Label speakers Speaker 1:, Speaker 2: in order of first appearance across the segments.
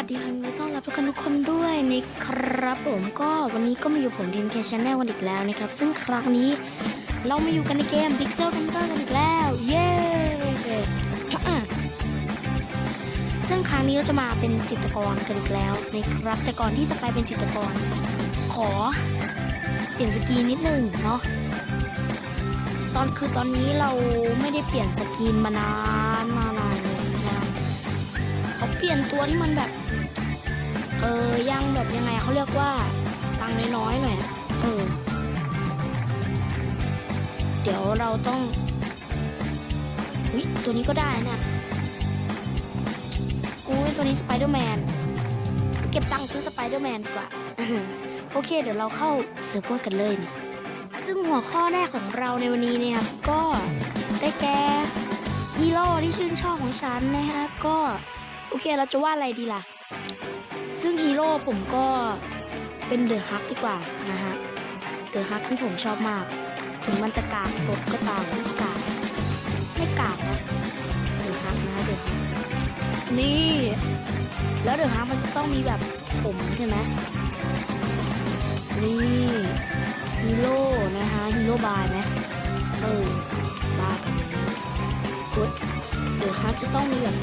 Speaker 1: วัสดีค่ะยินดีต้อนรับทุกคนทุกคนด้วยนะครับ ผมก็วันนี้ก็มาอยู่ผมดินเคชแนลกันอีกแล้วนะครับ ซึ่งครั้งนี้เรามาอยู่กันในเกม Pixel Hunter กันอีกแล้ว เย้ซึ่งครั้งนี้เราจะมาเป็นจิตรกรกันอีกแล้วนะครับ แต่ก่อนที่จะไปเป็นจิตรกร ขอเปลี่ยนสกีนิดนึงเนาะตอนคือตอนนี้เราไม่ได้เปลี่ยนสกีนมานานมานานเลยนะครับเขาเปลี่ยนตัวที่มันแบบ เออยังแบบยังไงเขาเรียกว่าตังค์น้อยๆหน่อยเออ เดี๋ยวเราต้องอุ้ยตัวนี้ก็ได้เนี่ยอุ้ยตัวนี้สไปเดอร์แมนเก็บตังค์ซื้อสไปเดอร์แมนดีกว่าโอเค เดี๋ยวเราเข้าเซิร์ฟเวอร์กันเลยนะซึ่งหัวข้อแรกของเราในวันนี้เนี่ยครับก็ได้แก่ฮีโร่ที่ชื่นชอบของฉันนะฮะก็ โอเคเราจะว่าอะไรดีล่ะ โร่ผมก็เป็นเดอะฮักดีกว่านะฮะ เดอะฮักที่ผมชอบมาก ถึงมันจะกากสดก็ตามไม่กากไม่กากนะ เดอะฮักนะเดอะฮักนี่ แล้วเดอะฮักมันจะต้องมีแบบผมใช่ไหมนี่ฮีโร่นะคะฮีโร่บายไหมเออบายกดเดอะฮักจะต้องมีแบบ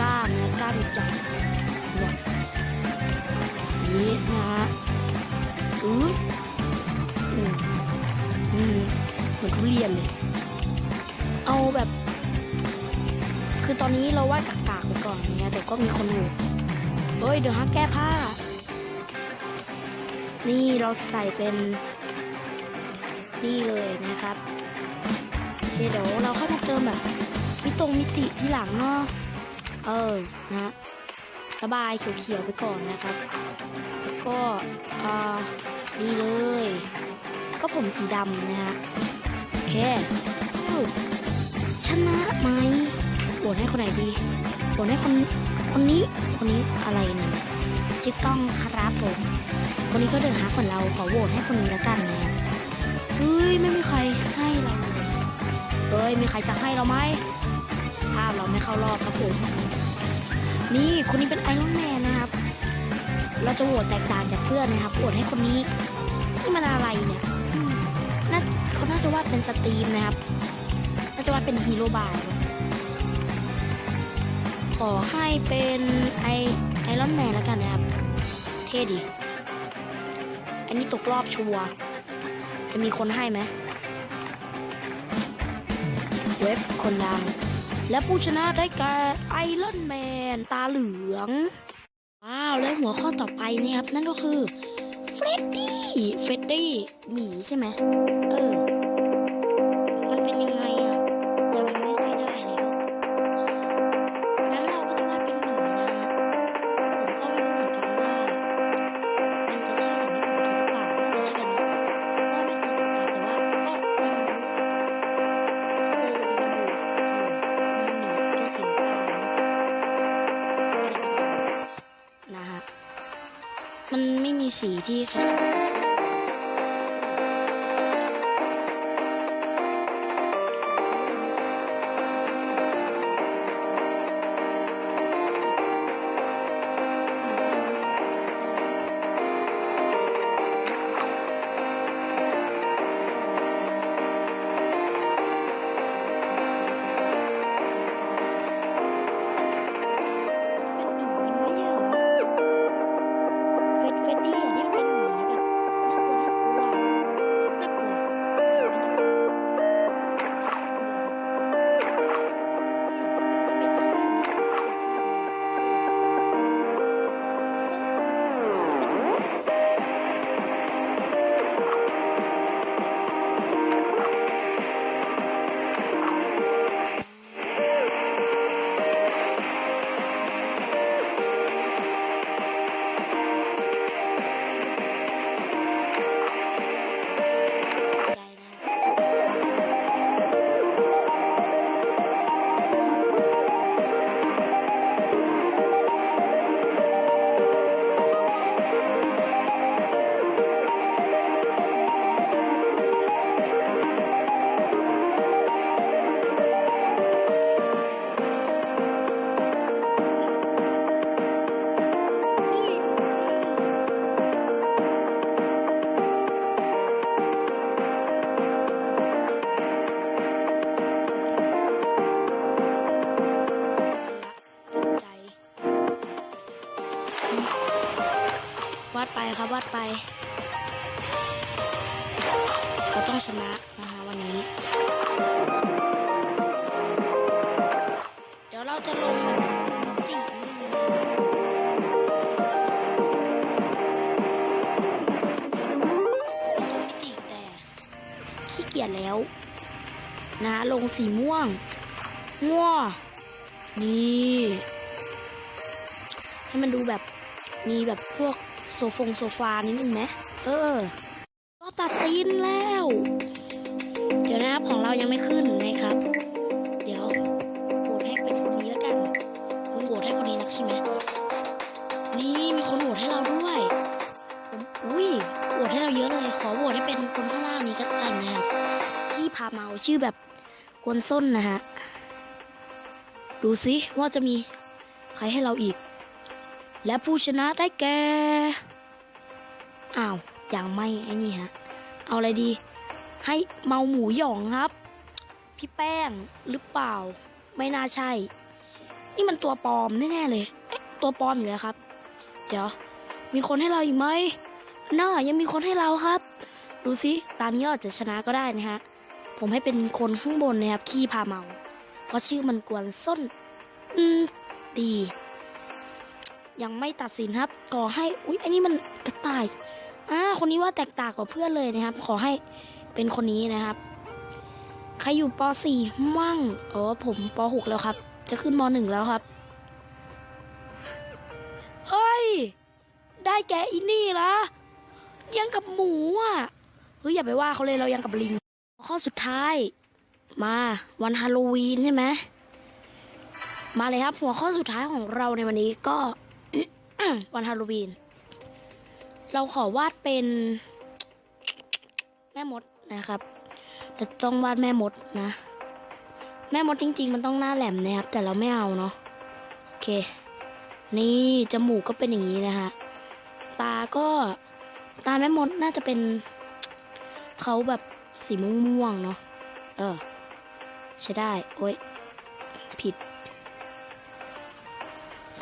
Speaker 1: กล้ามนะกล้ามใหญ่เนี่ นี่นะฮะอืออืมอืมเหมือนทุเรียนเลย เอาแบบ คือตอนนี้เราวาดกากๆไปก่อนเนี่ยแต่ก็มีคนอยู่เฮ้ย เดี๋ยวฮะแก้ผ้า นี่เราใส่เป็น นี่เลยนะครับโอเคเดี๋ยวเราค่อยมาเติมแบบมิตรงมิติที่หลังเนาะเออนะ ระบายเขียวๆไปก่อนนะครับ แล้วก็อ่านี่เลย ก็ผมสีดำนะฮะโอเคชนะไหมโหวตให้คนไหนดีโหวตให้คนคนนี้คนนี้อะไรนี่ยชื่อต้องครับผม คนนี้ก็เดินหาคนเราขอโหวตให้คนนี้แล้วกันนะครับเฮ้ยไม่มีใครให้เราเลยเฮ้ยมีใครจะให้เราไหมภาพเราไม่เข้ารอบครับผม นี่คนนี้เป็นไอรอนแมนนะครับ เราจะโหวตแตกต่างจากเพื่อนนะครับโหวตให้คนนี้นี่มันอะไรเนี่ยน่าเขาน่าจะวาดเป็นสตรีมนะครับ น่าจะวาดเป็นฮีโร่บายขอให้เป็นไอไอรอนแมนแล้วกันนะครับ เท่ดี อันนี้ตกรอบชัวร์จะมีคนให้ไหมเว็บคนดังและผู้ชนะได้แก่ไอรอนแมน นตาเหลือง ว้าว แล้วหัวข้อต่อไปนี่ครับ นั่นก็คือเฟรดดี้ เฟรดดี้หมีใช่ไหมเออ มีาดไปครับวาดไป เราต้องชนะนะคะวันนี้ เดี๋ยวเราจะลงแบบมิตินิดนึงจะมิติแต่ขี้เกียจแล้ว นะลงสีม่วงง่วนี่ให้มันดูแบบมีแบบพวก ซฟงโซฟานิดนึงไหมเออ ก็ตัดซีนแล้ว เดี๋ยวนะครับของเรายังไม่ขึ้นนะครับ เดี๋ยวโหวตให้เป็นคนนี้แล้วกันคุณโหวตให้คนนี้นักใช่ไหมนี่มีคนโหวตให้เราด้วยอุ้ยโหวตให้เราเยอะเลย ขอโหวตให้เป็นคนข้างล่างนี้ก็ได้นะครับที่พาเมาชื่อแบบกวนส้นนะฮะดูสิว่าจะมีใครให้เราอีก และผู้ชนะได้แก่อ้าวยังไม่ไอ้นี่ฮะ เอาอะไรดี ให้เมาหมูหยองครับ พี่แป้งหรือเปล่า ไม่น่าใช่ นี่มันตัวปลอมแน่ๆเลยเอ๊ะตัวปลอมอยู่แล้วครับ เดี๋ยว มีคนให้เราอีกไหมน่ายังมีคนให้เราครับ ดูสิตอนนี้เราจจะชนะก็ได้นะฮะ ผมให้เป็นคนข้างบนนะครับ ขี้พาเมา เพราะชื่อมันกวนส้น อืม ดี ยังไม่ตัดสินครับ ขอให้ อุ๊ย อันนี้มันกระต่าย อ่า คนนี้ว่าแตกต่างกว่าเพื่อนเลยนะครับ ขอให้เป็นคนนี้นะครับ ใครอยู่ป .4 มั่ง อ๋อ ผมป .6 แล้วครับ จะขึ้นม .1 แล้วครับ เฮ้ย ได้แกอินี่ละยังกับหมูอะ เฮ้ย อย่าไปว่าเขาเลยเรายังกับลิง ข้อสุดท้าย มาวันฮาโลวีนใช่ไหมมาเลยครับหัวข้อสุดท้ายของเราในวันนี้ก็ วันฮาโลวีน เราขอวาดเป็น แม่มดนะครับเราต้องวาดแม่มดนะ แม่มดจริง ๆ มันต้องหน้าแหลมนะครับ แต่เราไม่เอาเนาะโอเค นี่จมูกก็เป็นอย่างนี้นะฮะตาก็ตาแม่มดน่าจะเป็นเขาแบบสีม่วงๆเนาะเออใช้ได้ โอ้ย ผิด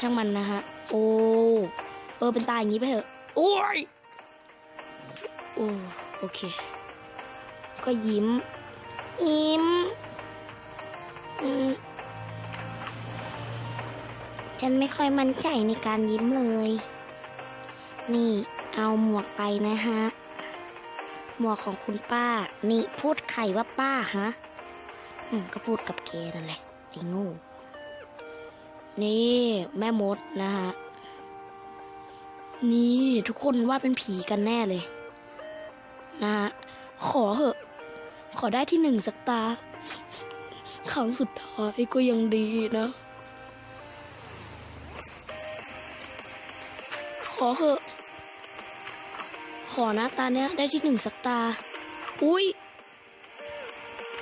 Speaker 1: ช่างมันนะฮะ โอ้เออเป็นตายอย่างนี้ไปเถอะโอ้ยโอ้โอเค ก็ยิ้ม ยิ้มฉันไม่ค่อยมั่นใจในการยิ้มเลย นี่เอาหมวกไปนะฮะ หมวกของคุณป้า นี่พูดไข่ว่าป้าฮะก็พูดกับแกนั่นแหละไอ้โง่ นี่แม่มดนะฮะ นี่ทุกคนว่าเป็นผีกันแน่เลย นะฮะ ขอเหอะ ขอได้ที่หนึ่งสักตา ครั้งสุดท้ายก็ยังดีนะ ขอเหอะ ขอนะตาเนี้ยได้ที่หนึ่งสักตา อุ้ย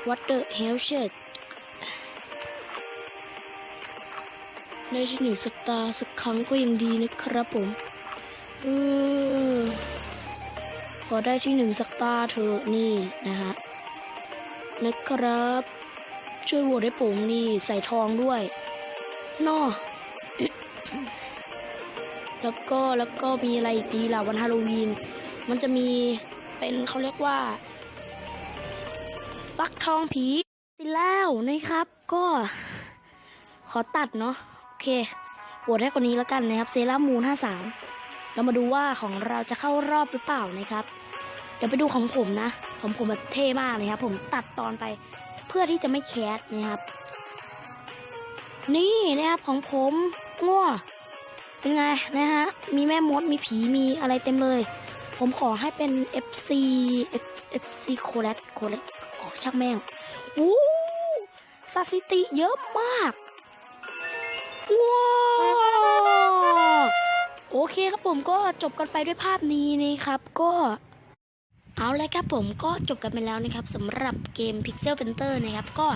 Speaker 1: What the hell shit ได้ที่หนึ่งสักตาห์สักครั้งก็ยังดีนะครับผมเออขอได้ที่หนึ่งสักตาเถอนี่นะฮะนะครับ ช่วยโหวตให้ผมนี่ใส่ทองด้วยนอแล้วก็แล้วก็มีอะไรอีกดีล่ะวันฮาโลวีน มันจะมีเป็นเขาเรียกว่าฟักทองผีไปแล้วนะครับ ก็ขอตัดเนาะ อเคโหวตให้คนนี้แล้วกันนะครับเซรามูน53 เรามาดูว่าของเราจะเข้ารอบหรือเปล่านะครับ เดี๋ยวไปดูของผมนะ ของผมแบบเท่มากเลยครับ ผมตัดตอนไปเพื่อที่จะไม่แคสนะครับ นี่นะครับของผมง้อเป็นไงนะฮะ มีแม่มด มีผี มีอะไรเต็มเลย ผมขอให้เป็น FC FC โคเลตโคเลตขอช่างแม่งโอ้สถิติเยอะมาก ว้าวโอเคครับผมก็จบกันไปด้วยภาพนี้นะครับ ก็เอาเลยครับผมก็จบกันไปแล้วนะครับสำหรับเกม Pixel Painter นะครับ ก็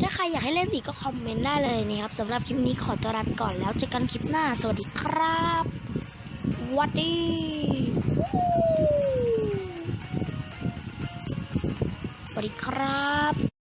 Speaker 1: ถ้าใครอยากให้เล่นอีกก็คอมเมนต์ได้เลยนะครับสำหรับคลิปนี้ขอตัวลาไปก่อนแล้วเจอกันคลิปหน้า สวัสดีครับวัดดีสวัสดีครับ